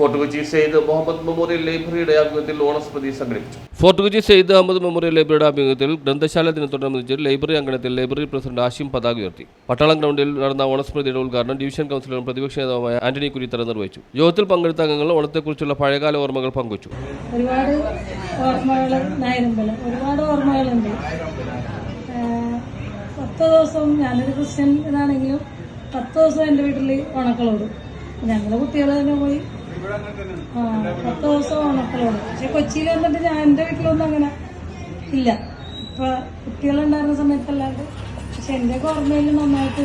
Fort Kochi Syed Muhammad memorial ലൈബ്രറിയുടെ ആഭിമുഖ്യത്തിൽ സംഘടിപ്പിച്ചു. ഫോർട്ട് കൊച്ചി സെയ്ദ് അഹമ്മദ് മെമ്മോറിയൽ ലൈബ്രറിയുടെ ആഭിമുഖ്യത്തിൽ ഗ്രന്ഥശാല ദിനത്തോടനുബന്ധിച്ച് ലൈബ്രറി അങ്കണത്തിൽ ലൈബ്രറി പ്രസിഡന്റ് ആശിം പതാക ഉയർത്തി. പട്ടാളം ഗ്രൗണ്ടിൽ നടന്ന ഓണസ്മൃതിയുടെ ഉദ്ഘാടനം ഡിവിഷൻ കൗൺസിലറും പ്രതിപക്ഷ നേതാവുമായ ആന്റണി കുരിത്തറ നിർവഹിച്ചു. യോഗത്തിൽ പങ്കെടുത്ത അംഗങ്ങൾ ഓണത്തെക്കുറിച്ചുള്ള പഴയകാല ഓർമ്മകൾ പങ്കുവച്ചു. ഒരുപാട് ഓർമ്മകൾ നായരുമ്പലം. ഒരുപാട് ഓർമ്മകളുണ്ട്. പത്ത് ദിവസം ഞാനൊരു ക്രിസ്ത്യൻ ഇതാണെങ്കിലും പത്ത് ദിവസം എന്റെ വീട്ടിൽ ഓണക്കളോടും. ഞങ്ങൾ കുട്ടികൾ തന്നെ പോയി ആ പത്ത് ദിവസം ഉണക്കളോടും പക്ഷെ കൊച്ചിയിൽ വന്നിട്ട് ഞാൻ എന്റെ വീട്ടിലൊന്നും അങ്ങനെ ഇല്ല. ഇപ്പൊ കുട്ടികളുണ്ടായിരുന്ന സമയത്തല്ലാണ്ട് പക്ഷെ എന്റെയൊക്കെ ഓർമ്മയിൽ നന്നായിട്ട്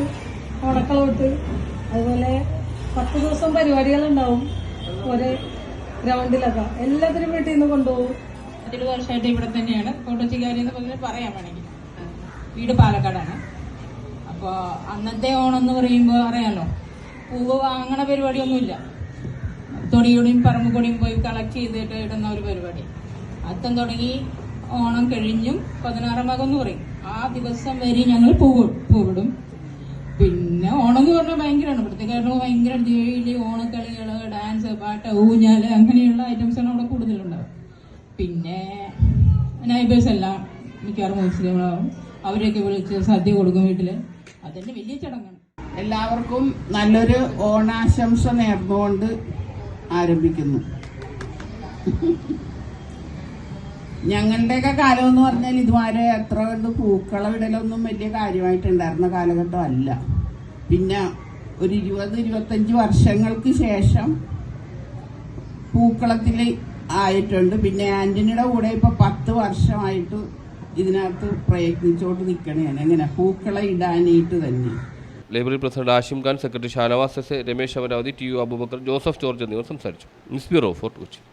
ഉണക്കളോട്ട് അതുപോലെ പത്ത് ദിവസം പരിപാടികളുണ്ടാവും. ഒരേ ഗ്രൗണ്ടിലൊക്കെ. എല്ലാത്തിനും വീട്ടിൽ നിന്ന് കൊണ്ടുപോകും. പത്തിരുപത് വർഷമായിട്ട് ഇവിടെ തന്നെയാണ്. കോട്ടച്ചിക്കാരി എന്ന് പറഞ്ഞാൽ പറയാൻ വേണമെങ്കിൽ. വീട് പാലക്കാടാണ്. അപ്പോൾ അന്നത്തെ ഓണം എന്ന് പറയുമ്പോൾ അറിയാമല്ലോ പൂവ് വാങ്ങണ പരിപാടിയൊന്നുമില്ല. തൊടിയോടെയും പറമ്പുകൂടിയും പോയി കളക്ട് ചെയ്തിട്ട് ഇടുന്ന ഒരു പരിപാടി. അത്തം തുടങ്ങി ഓണം കഴിഞ്ഞും പതിനാറാം ഭാഗം എന്ന് പറയും. ആ ദിവസം വരെ ഞങ്ങൾ പൂവ് പൂവിടും. പിന്നെ ഓണം എന്ന് പറഞ്ഞാൽ ഭയങ്കരമാണ്. കാരണം ഭയങ്കര വലിയ ഓണക്കളികൾ ഡാൻസ് പാട്ട് ഊഞ്ഞാൽ അങ്ങനെയുള്ള ഐറ്റംസാണ് അവിടെ കൂടുതലുണ്ടാവും പിന്നെ നൈബേഴ്സ് എല്ലാം മിക്കവാറും മുസ്ലിങ്ങളാവും. അവരെയൊക്കെ വിളിച്ച് സദ്യ കൊടുക്കും വീട്ടിൽ. അതെന്നെ വലിയ ചടങ്ങാണ്. എല്ലാവർക്കും നല്ലൊരു ഓണാശംസ നേർന്നുകൊണ്ട് ആരംഭിക്കുന്നു. ഞങ്ങളുടെയൊക്കെ കാലം എന്ന് പറഞ്ഞാൽ ഇതുവരെ എത്ര കണ്ട് പൂക്കളവിടലൊന്നും വലിയ കാര്യമായിട്ടുണ്ടായിരുന്ന കാലഘട്ടം അല്ല. പിന്നെ ഒരു ഇരുപത് ഇരുപത്തഞ്ച് വർഷങ്ങൾക്ക് ശേഷം പൂക്കളത്തിൽ ആയിട്ടുണ്ട്. പിന്നെ ആന്റണിയുടെ കൂടെ ഇപ്പൊ പത്ത് വർഷമായിട്ട് ഇതിനകത്ത് പ്രയത്നിച്ചോണ്ട് നിൽക്കണേ എങ്ങനെ? പൂക്കള ഇടാനായിട്ട് തന്നെ. Library president Ashim Khan secretary Shanavas S Ramesh Amaravathi T U Abubakar Joseph George എന്നിവർ സംസാരിച്ചു. News bureau fort Kochi.